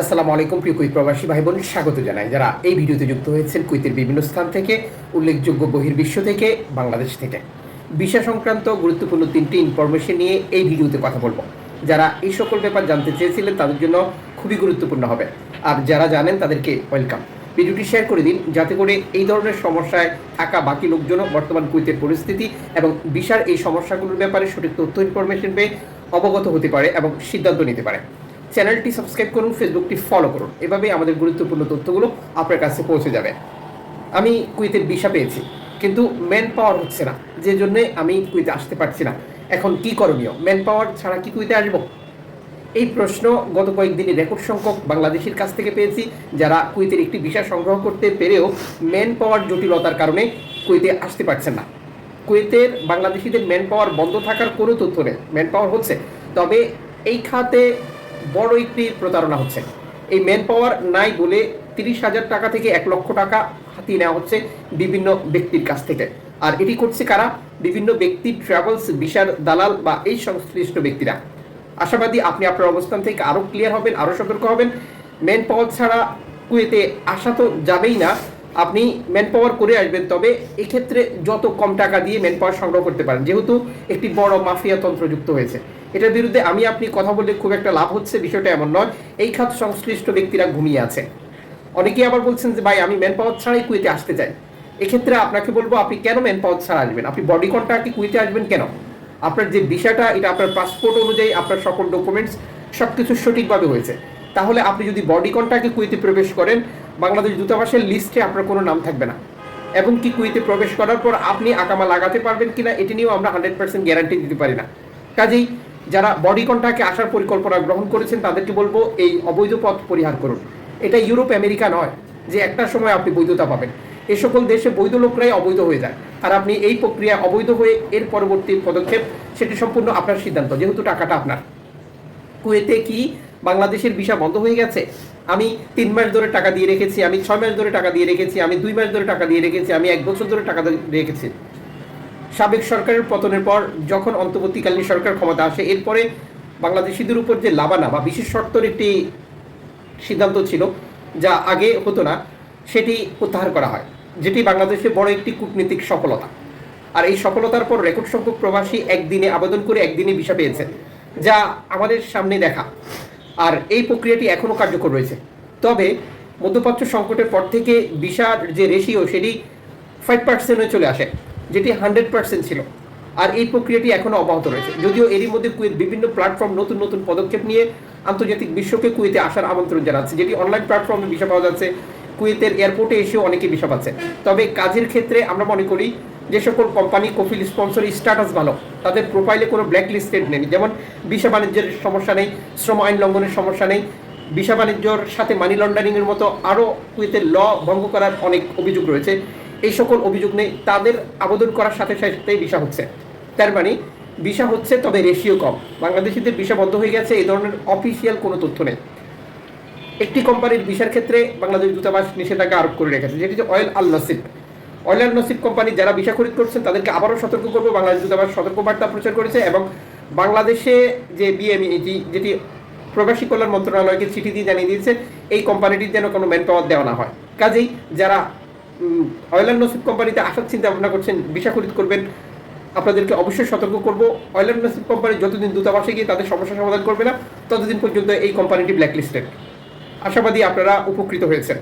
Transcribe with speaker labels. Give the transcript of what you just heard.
Speaker 1: আসসালামু আলাইকুম, প্রিয় কুইত প্রবাসী ভাই বোন স্বাগত জানাই। যারা এই ভিডিওতে যুক্ত হয়েছেন কুইতের বিভিন্ন স্থান থেকে, উল্লেখযোগ্য বহির্বিশ্ব থেকে, বাংলাদেশ থেকে। ভিসা সংক্রান্ত গুরুত্বপূর্ণ তিনটি ইনফরমেশন নিয়ে এই ভিডিওতে কথা বলব। যারা এই সকল ব্যাপার জানতে চেয়েছিলেন, তাদের জন্য খুবই গুরুত্বপূর্ণ হবে। আর যারা জানেন, তাদেরকে ওয়েলকাম ভিডিওটি শেয়ার করে দিন, যাতে করে এই ধরনের সমস্যায় থাকা বাকি লোকজনও বর্তমান কুইতের পরিস্থিতি এবং বিশার এই সমস্যাগুলোর ব্যাপারে সঠিক তথ্য ইনফরমেশন পেয়ে অবগত হতে পারে এবং সিদ্ধান্ত নিতে পারে। চ্যানেলটি সাবস্ক্রাইব করুন, ফেসবুকটি ফলো করুন। এভাবেই আমাদের গুরুত্বপূর্ণ তথ্যগুলো আপনার কাছে পৌঁছে যাবে। আমি কুইতের ভিসা পেয়েছি, কিন্তু ম্যান পাওয়ার হচ্ছে না যে জন্যে আমি কুইতে আসতে পারছি না। এখন কি করণীয়? ম্যান পাওয়ার ছাড়া কি কুইতে আসব? এই প্রশ্ন গত কয়েকদিনই রেকর্ড সংখ্যক বাংলাদেশের কাছ থেকে পেয়েছি, যারা কুইতের একটি ভিসা সংগ্রহ করতে পেরেও ম্যান পাওয়ার জটিলতার কারণে কুইতে আসতে পারছেন না। কুয়েতের বাংলাদেশিদের ম্যান পাওয়ার বন্ধ থাকার কোনো তথ্য নেই। ম্যান পাওয়ার হচ্ছে। তবে এই খাতে বড় একটি প্রতারণা হচ্ছে। এই ম্যান পাওয়ার নাই বলে তিরিশ হাজার টাকা থেকে এক লক্ষ টাকা হাতিয়ে নেওয়া হচ্ছে বিভিন্ন ব্যক্তির কাছ থেকে। আর এটি করছে কারা? বিভিন্ন ব্যক্তি ট্রাভেলস বিশার দালাল বা এই সংশ্লিষ্ট ব্যক্তিরা। আশাবাদী আপনি আপনার অবস্থান থেকে আরও ক্লিয়ার হবেন আরও সতর্ক হবেন। ম্যান পাওয়ার ছাড়া কুয়েতে আসা তো যাবেই না। আপনি ম্যান পাওয়ার করে আসবেন, তবে এক্ষেত্রে যত কম টাকা দিয়ে ম্যান পাওয়ার সংগ্রহ করতে পারেন। যেহেতু একটি বড় মাফিয়া তন্ত্র যুক্ত হয়েছে। এটার বিরুদ্ধে আমি, আপনি কথা বললে খুব একটা লাভ হচ্ছে, বিষয়টা এমন নয়। এই খাত সংশ্লিষ্ট ব্যক্তিরা ঘুমিয়ে আছে। অনেকেই আবার বলছেন যে, ভাই, আমি ম্যান পাওয়ার ছাড়াই কুয়েতে আসতে চাই। এক্ষেত্রে আপনাকে বলব, আপনি কেন ম্যান পাওয়ার ছাড়া আসবেন? আপনি বডি কন্ট্রাক্টে কুয়েতে আসবেন কেন? আপনার যে বিষয়টা, এটা আপনার পাসপোর্ট অনুযায়ী, আপনার সকল ডকুমেন্টস সব কিছু সঠিকভাবে হয়েছে। তাহলে আপনি যদি বডি কন্ট্রাক্টে কুয়েতে প্রবেশ করেন, বাংলাদেশ দূতাবাসের লিস্টে আপনার কোনো নাম থাকবে না। এবং কি কুয়েতে প্রবেশ করার পর আপনি আকামা লাগাতে পারবেন কিনা, এটি নিয়েও আমরা হান্ড্রেড পার্সেন্ট গ্যারান্টি দিতে পারি না। কাজেই যারা বডি কন্ট্রাক্টে আসার পরিকল্পনা গ্রহণ করেছেন, তাদেরকে বলব এই অবৈধ পথ পরিহার করুন। এটা ইউরোপ, আমেরিকা নয় যে একটা সময় আপনি বৈধতা পাবেন। এই সকল দেশে বৈধ লোকরাই অবৈধ হয়ে যায়। আর আপনি এই প্রক্রিয়া অবৈধ হয়ে এর পরবর্তী পদক্ষেপ, সেটি সম্পূর্ণ আপনার সিদ্ধান্ত, যেহেতু টাকাটা আপনার। কুয়েতে কি বাংলাদেশের ভিসা বন্ধ হয়ে গেছে? আমি তিন মাস ধরে টাকা দিয়ে রেখেছি, আমি ছয় মাস ধরে টাকা দিয়ে রেখেছি, আমি দুই মাস ধরে টাকা দিয়ে রেখেছি, আমি এক বছর ধরে টাকা রেখেছি। সাবেক সরকারের পতনের পর যখন অন্তর্বর্তীকালীন সরকার ক্ষমতা আসে, এরপরে বাংলাদেশিদের উপর যে লাবানা বা বিশেষ শর্তর একটি সিদ্ধান্ত ছিল যা আগে হতো না, সেটি প্রত্যাহার করা হয়, যেটি বাংলাদেশে বড় একটি কূটনীতিক সফলতা। আর এই সফলতার পর রেকর্ড সংখ্যক প্রবাসী একদিনে আবেদন করে একদিনে ভিসা পেয়েছেন যা আমাদের সামনে দেখা। আর এই প্রক্রিয়াটি এখনও কার্যকর রয়েছে। তবে মধ্যপ্রাচ্য সংকটের পর থেকে ভিসার যে রেশিও, সেটি ফাইভ পার্সেন্টে চলে আসে। যেটি হান্ড্রেড পার্সেন্ট ছিল। আর এই প্রক্রিয়াটি এখনও অব্যাহত রয়েছে। যদিও এরই মধ্যে কুয়েত বিভিন্ন প্ল্যাটফর্ম নতুন নতুন পদক্ষেপ নিয়ে আন্তর্জাতিক বিশ্বকে কুয়েতে আসার আমন্ত্রণ জানাচ্ছে, যেটি অনলাইন প্ল্যাটফর্মে ভিসা পাওয়া যাচ্ছে। কুয়েতের এয়ারপোর্টে এসেও অনেকে ভিসা পাচ্ছে। তবে কাজের ক্ষেত্রে আমরা মনে করি যে সকল কোম্পানি, কফিল স্পন্সর স্ট্যাটাস ভালো তাদের প্রোফাইলে কোনো ব্ল্যাক লিস্টেড নেই। যেমন ভিসা বাণিজ্যের সমস্যা নেই, শ্রম আইন লঙ্ঘনের সমস্যা নেই, ভিসা বাণিজ্যর সাথে মানি লন্ডারিংয়ের মতো আরও কুয়েতের ল ভঙ্গ করার অনেক অভিযোগ রয়েছে। এই সকল অভিযোগ নেই তাদের আবেদন করার সাথে সাথেই ভিসা হচ্ছে। তার মানে ভিসা হচ্ছে তবে রেশিও কম। বাংলাদেশিদের ভিসা বন্ধ হয়ে গেছে, এই ধরনের অফিসিয়াল কোনো তথ্য নেই। একটি কোম্পানির ভিসার ক্ষেত্রে বাংলাদেশ দূতাবাস নিষেধাজ্ঞা আরোপ করে রেখেছে, যেটি হচ্ছে অয়েল আল নসিব। অয়েল আল নসিব কোম্পানি যারা ভিসা খরিদ করছেন, তাদেরকে আবারও সতর্ক করব। বাংলাদেশ দূতাবাস সতর্কবার্তা প্রচার করেছে এবং বাংলাদেশে যে বিএমই, এটি যেটি প্রবাসী কল্যাণ মন্ত্রণালয়কে চিঠি দিয়ে জানিয়ে দিয়েছে, এই কোম্পানিটির যেন কোনো ম্যান পাওয়ার দেওয়া না হয়। কাজেই যারা অয়েল নসিব কোম্পানিতে আসার চিন্তা ভাবনা করছেন, ভিসা খরিদ করবেন। আপনাদেরকে অবশ্যই সতর্ক করব। অয়েল অ্যান্ড নসিব কোম্পানি যতদিন দূতাবাসে গিয়ে তাদের সমস্যা সমাধান করবে না, ততদিন পর্যন্ত এই কোম্পানিটি ব্ল্যাকলিস্টেড আশাবাদী আপনারা উপকৃত হয়েছেন।